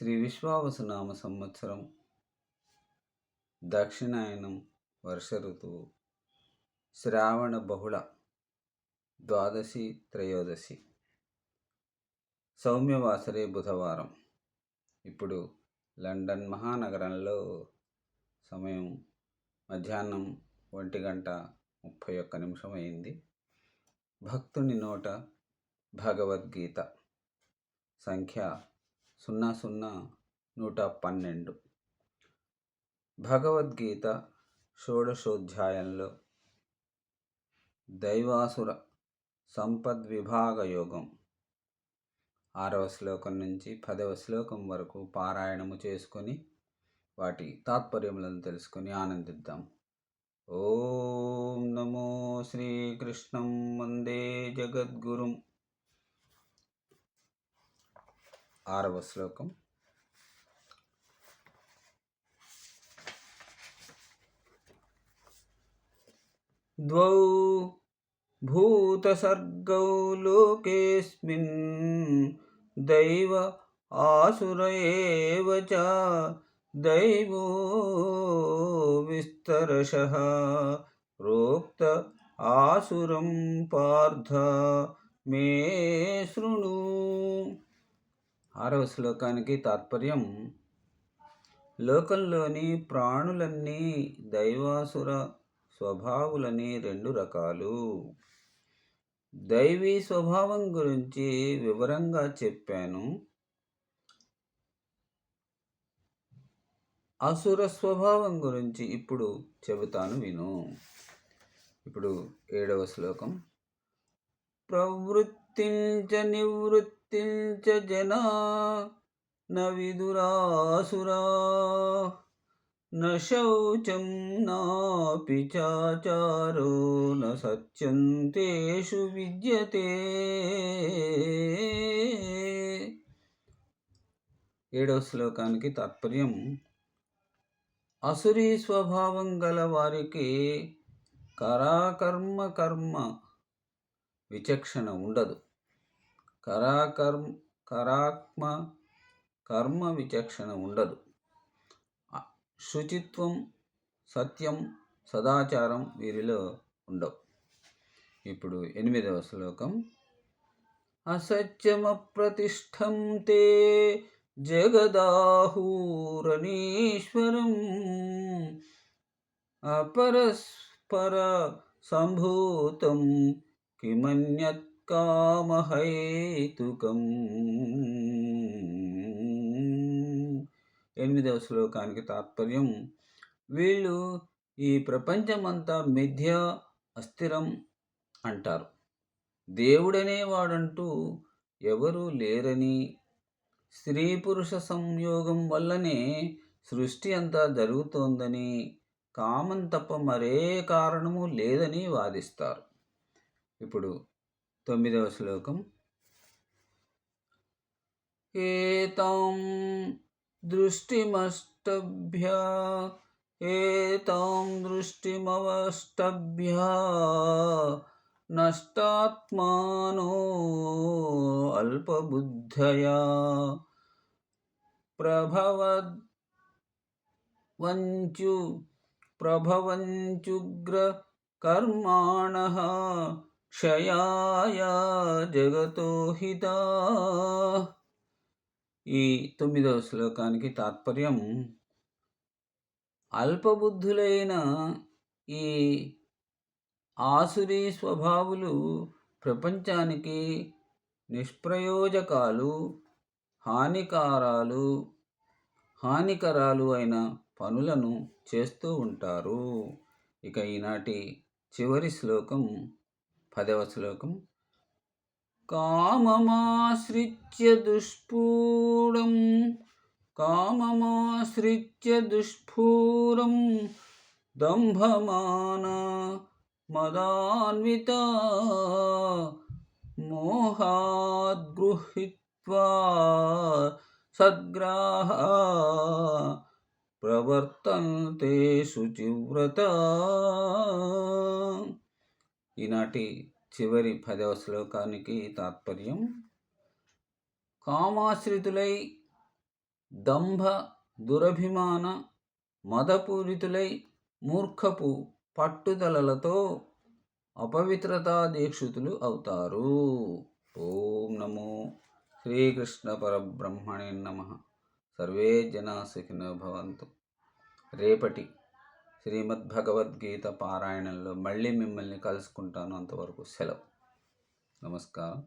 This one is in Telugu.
శ్రీ విశ్వావసనామ సంవత్సరం దక్షిణాయనం వర్ష ఋతువు శ్రావణ బహుళ ద్వాదశి త్రయోదశి సౌమ్యవాసరే బుధవారం. ఇప్పుడు లండన్ మహానగరంలో సమయం మధ్యాహ్నం ఒంటి గంట ముప్పై ఒక్క నిమిషం అయింది. భక్తుని నోట భగవద్గీత సంఖ్య సున్నా సున్నా నూట పన్నెండు. భగవద్గీత షోడశోధ్యాయంలో దైవాసుర సంపద్విభాగ యోగం ఆరవ శ్లోకం నుంచి పదవ శ్లోకం వరకు పారాయణము చేసుకొని వాటి తాత్పర్యములను తెలుసుకొని ఆనందిద్దాం. ఓం నమో శ్రీకృష్ణం వందే జగద్గురుం. ఆరవ శ్లోకం. ద్వౌ భూతసర్గౌ లోకేస్మిన్ దైవ ఆసుర ఏవ చ దైవో విస్తరశः ప్రోక్త ఆసురం పార్థ మే శృణు ఆరవ శ్లోకానికి తాత్పర్యం. లోకంలోని ప్రాణులన్నీ దైవాసుర స్వభావులని రెండు రకాలు. దైవీ స్వభావం గురించి వివరంగా చెప్పాను. అసుర స్వభావం గురించి ఇప్పుడు చెబుతాను విను. ఇప్పుడు ఏడవ శ్లోకం. ప్రవృత్తించ నివృత్తించ జనా నవిదురాసురా విదురాసురా. న శౌచం నాపి చాచారో న సత్యం తేషు విద్యతే. ఏడవ శ్లోకానికి తాత్పర్యం. అసురీ స్వభావం గల వారికి కరాకర్మ కర్మ విచక్షణ ఉండదు. కరాకర్మ కరాత్మ కర్మ విచక్షణ ఉండదు. శుచిత్వం సత్యం సదాచారం వీరిలో ఉండవు. ఇప్పుడు ఎనిమిదవ శ్లోకం. అసత్యమప్రతిష్టం తే జగదాహూరణీశ్వరం అపరస్పర సంభూతం కిమన్యత్కామహైతుకం. ఎనిమిదవ శ్లోకానికి తాత్పర్యం వీళ్ళు ఈ ప్రపంచమంతా మిథ్య అస్థిరం అంటారు. దేవుడనేవాడంటూ ఎవరూ లేరని స్త్రీ పురుష సంయోగం వల్లనే సృష్టి అంతా జరుగుతోందని కామం తప్ప మరే కారణము లేదని వాదిస్తారు. ఇప్పుడు తొమ్మిదవ శ్లోకం ఏతాం దృష్టిమష్టభ్య ఏతాం దృష్టిమవష్టభ్య నష్టాత్మానో అల్పబుద్ధయా ప్రభవద్ వంచు ప్రభవంచుగ్ర కర్మాణ క్షయాయ జగతో హిత. ఈ తొమ్మిదవ శ్లోకానికి తాత్పర్యం అల్పబుద్ధులైన ఈ ఆసురీ స్వభావులు ప్రపంచానికి నిష్ప్రయోజకాలు హానికారాలు హానికరాలు అయిన పనులను చేస్తూ ఉంటారు. ఇక ఈనాటి చివరి శ్లోకం పదవ శ్లోకం. కామమాశ్రిత్య దుష్పూడం కామమాశ్రిత్య దుష్పూరం దంభమాన మదాన్విత మోహాద్గృహిత్వా సద్గ్రాహ ప్రవర్తంతే శుచివ్రత. ఈనాటి చివరి పదవ శ్లోకానికి తాత్పర్యం. కామాశ్రితులై దంభ దురభిమాన మదపూరితులై మూర్ఖపు పట్టుదలలతో అపవిత్రతా దీక్షితులు అవుతారు. ఓం నమో శ్రీకృష్ణ పరబ్రహ్మణే నమ. సర్వే జనా సుఖినో భవంతు. రేపటి శ్రీమద్భగవద్గీత పారాయణంలో మళ్ళీ మిమ్మల్ని కలుసుకుంటాను అంతవరకు సెలవు. నమస్కారం.